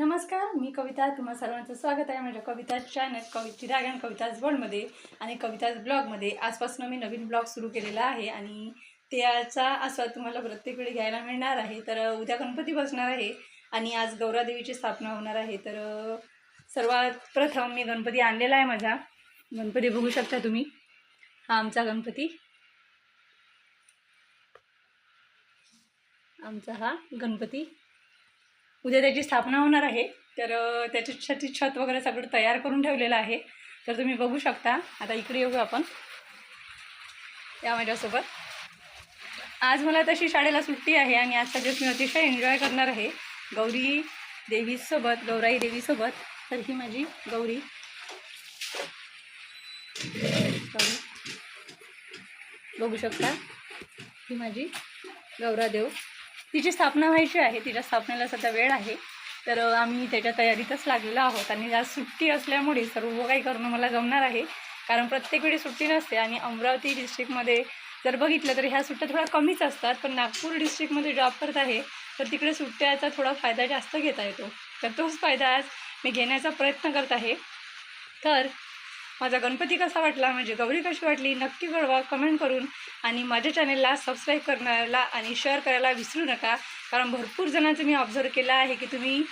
नमस्कार मी कविता तुम्हा सर्वांचं स्वागत आहे माझ्या कविता चॅनल कवि चिराग अँड कविताज वर्ल्डमध्ये आणि कविताज ब्लॉगमध्ये आजपासून मी नवीन ब्लॉग सुरू केलेला आहे आणि त्याचा आस्वाद तुम्हाला प्रत्येक वेळी घ्यायला मिळणार आहे. तर उद्या गणपती बसणार आहे आणि आज गौरादेवीची स्थापना होणार आहे. तर सर्वात प्रथम मी गणपती आणलेला आहे माझा. गणपती बघू शकता तुम्ही. हा आमचा गणपती. आमचा हा गणपती. उद्या त्याची स्थापना होणार आहे. तर त्याच्यासाठी छत वगैरे सगळं तयार करून ठेवलेलं आहे. तर तुम्ही बघू शकता. आता इकडे येऊ आपण. या माझ्यासोबत. आज मला तशी शाळेला सुट्टी आहे आणि आजचा दिवस मी अतिशय एन्जॉय करणार आहे. गौरी देवीसोबत गौराई देवीसोबत. तर ही माझी गौरी. गौरी. बघू शकता. ही माझी गौरादेव. तिची स्थापना व्हायची आहे तिच्या स्थापनेला सध्या वेळ आहे. तर आम्ही त्याच्या तयारीतच लागलेलो आहोत आणि आज सुट्टी असल्यामुळे सर्व काही करणं मला जमणार आहे. कारण प्रत्येक वेळी सुट्टी नसते आणि अमरावती डिस्ट्रिक्टमध्ये जर बघितलं तर ह्या सुट्ट्या थोड्या कमीच असतात पण नागपूर डिस्ट्रिक्टमध्ये जॉब करत आहे तर तिकडे सुट्ट्याचा थोडा फायदा जास्त घेता येतो. तर तोच फायदा आज मी घेण्याचा प्रयत्न करत आहे. तर माझा गणपती कसा वाटला म्हणजे गौरी कशी वाटली नक्की कळवा कमेंट करून. आणि माझ्या चॅनेलला सबस्क्राईब करण्याला आणि शेअर करायला विसरू नका. कारण भरपूर जणांचं मी ऑब्झर्व केलं आहे की तुम्ही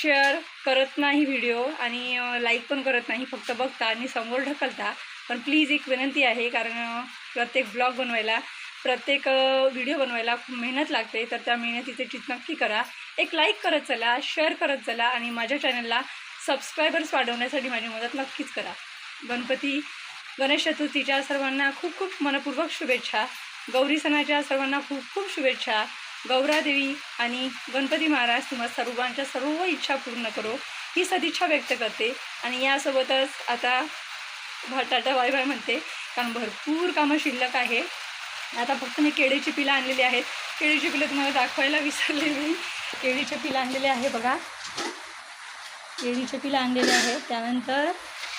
शेअर करत नाही व्हिडिओ आणि लाईक पण करत नाही फक्त बघता आणि समोर ढकलता. पण प्लीज एक विनंती आहे कारण प्रत्येक ब्लॉग बनवायला प्रत्येक व्हिडिओ बनवायला खूप मेहनत लागते. तर त्या मेहनतीचे चित नक्की करा. एक लाईक करत चला शेअर करत चला आणि माझ्या चॅनलला सबस्क्रायबर्स वाढवण्यासाठी माझी मदत नक्कीच करा. गणपती गणेश चतुर्थीच्या सर्वांना खूप खूप मनपूर्वक शुभेच्छा. गौरी सणाच्या सर्वांना खूप खूप शुभेच्छा. गौरादेवी आणि गणपती महाराज तुम्हा सर्वांच्या सर्व इच्छा पूर्ण करो. ही सदिच्छा व्यक्त करते आणि यासोबतच आता भटाटा टाटा बाय बाय म्हणते कारण भरपूर कामं शिल्लक आहे. आता फक्त मी केळीची पिलं आणलेली आहेत. केळीची पिलं तुम्हाला दाखवायला विसरले मी. केळीचे पिलं आणलेले आहे बघा. केळीचे पिलं आणलेले आहे. त्यानंतर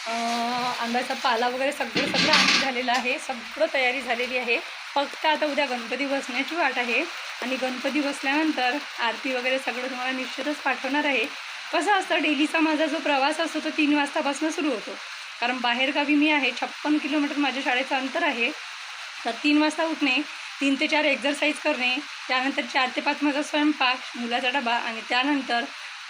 आंब्याचा पाला वगैरे सगळं सगळं आणून झालेलं आहे. सगळं तयारी झालेली आहे. फक्त आता उद्या गणपती बसण्याची वाट आहे. आणि गणपती बसल्यानंतर आरती वगैरे सगळं तुम्हाला निश्चितच पाठवणार आहे. कसं असतं डेलीचा माझा जो प्रवास असतो तो तीन वाजतापासून सुरू होतो. कारण बाहेरगावी मी आहे छप्पन किलोमीटर माझ्या शाळेचं अंतर आहे. तर तीन वाजता उठणे तीन ते चार एक्झरसाईज करणे त्यानंतर चार ते पाच माझा स्वयंपाक मुलाचा डबा आणि त्यानंतर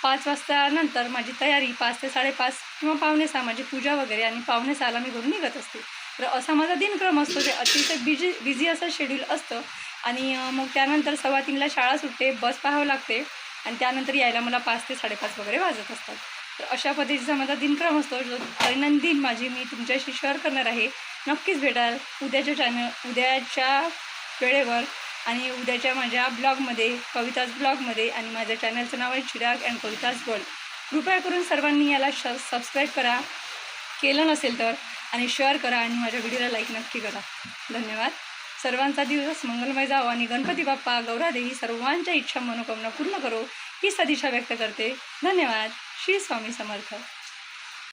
पाच वाजतानंतर माझी तयारी पाच ते साडेपाच किंवा पावणे सहा माझी पूजा वगैरे आणि पावणे सहाला मी घरून निघत असते. तर असा माझा दिनक्रम असतो ते अतिशय बिजी बिझी असं शेड्यूल असतं. आणि मग त्यानंतर सव्वा तीनला शाळा सुटते बस पाहावं लागते आणि त्यानंतर यायला मला पाच ते साडेपाच वगैरे वाजत असतात. तर अशा पद्धतीचा माझा दिनक्रम असतो जो दैनंदिन माझी मी तुमच्याशी शेअर करणार आहे. नक्कीच भेटाल उद्याच्या चॅनल उद्याच्या वेळेवर. आणि उद्याच्या माझ्या ब्लॉगमध्ये कविताज ब्लॉगमध्ये आणि माझ्या चॅनलचं नाव आहे चिराग अँड कविताज वर्ल्ड कृपया करून सर्वांनी याला श सबस्क्राईब करा. केलं नसेल तर आणि शेअर करा आणि माझ्या व्हिडिओला लाईक नक्की करा. धन्यवाद. सर्वांचा दिवस मंगलमय जावो आणि गणपती बाप्पा गौरादेवी सर्वांच्या इच्छा मनोकामना पूर्ण करो ही सदिच्छा व्यक्त करते. धन्यवाद. श्री स्वामी समर्थ.